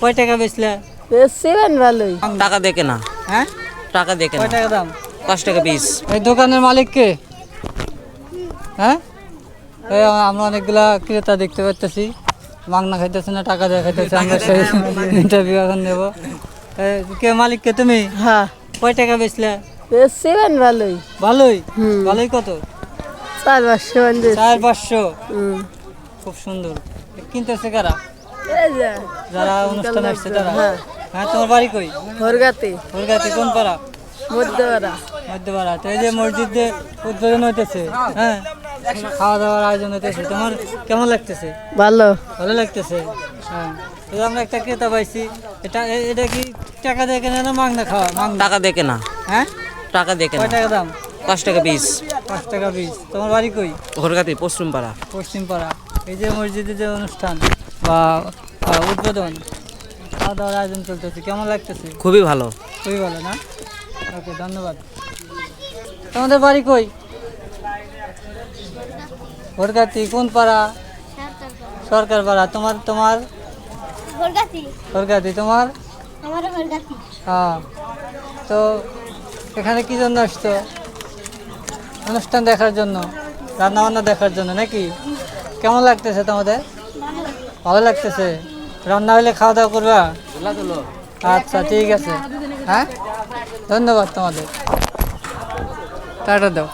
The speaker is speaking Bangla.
কয় টাকা বেচলে? বেচছিলেন ভালোই। টাকা দেখে না। হ্যাঁ? টাকা দেখে কয় টাকা দাম? পাঁচ টাকা পিস। এই দোকানের মালিক কে? হ্যাঁ? এই আমরা অনেকগুলা ক্রেতা দেখতে পাচ্ছি মাংনা খাইতেছে না টাকা দিয়ে খাইতেছে। আমরা সেই ইন্টারভিউ এখন নেব। এই, কে মালিক কে তুমি? হ্যাঁ। কয় টাকা বেচলে? বেচছিলেন ভালোই। ভালোই? হুম। ভালোই কত? চার পাঁচশো চার পাঁচশো? খুব সুন্দর। কিনতেছে কারা? যারা অনুষ্ঠানে আসছে তারা হ্যাঁ। তোমার বাড়ি কই? ভরগাতে। কলকাতা কোন পাড়া? মধ্যপাড়া। মধ্যপাড়া। তো এই যে মসজিদে উদ্বোধন হইতেছে হ্যাঁ খাওয়া দাওয়ার আয়োজন হইতেছে তোমার কেমন লাগতেছে? ভালো। ভালো লাগতেছে? হ্যাঁ তো আমরা একটা ক্রেতা পাইছি এটা এটা কি টাকা দিয়ে কেনে না মাংনা খাওয়া মাংনা? টাকা দেখে না হ্যাঁ? টাকা দেখে কয় না টাকা দাম? পাঁচ টাকা পিস পাঁচ টাকা পিস তোমার বাড়ি কই? ঘরগাতি পশ্চিম পাড়া পশ্চিম পাড়া এই যে মসজিদে যে অনুষ্ঠান বা উদ্বোধন খাওয়া দাওয়ার আয়োজন চলতেছে কেমন লাগতেছে? খুবই ভালো। খুবই ভালো না? ওকে ধন্যবাদ। তোমাদের বাড়ি কই? ভোরগাতি কোন পাড়া? সরকার পাড়া। তোমার তোমার? ভোরগাতি। তোমার? হ্যাঁ। তো এখানে কি জন্য আসতো অনুষ্ঠান দেখার জন্য রান্না বান্না দেখার জন্য নাকি? কেমন লাগতেছে তোমাদের? ভালো লাগতেছে। রান্না হলে খাওয়া দাওয়া করবা? আচ্ছা ঠিক আছে। হ্যাঁ? ধন্যবাদ তোমাদের। টাটা দাও।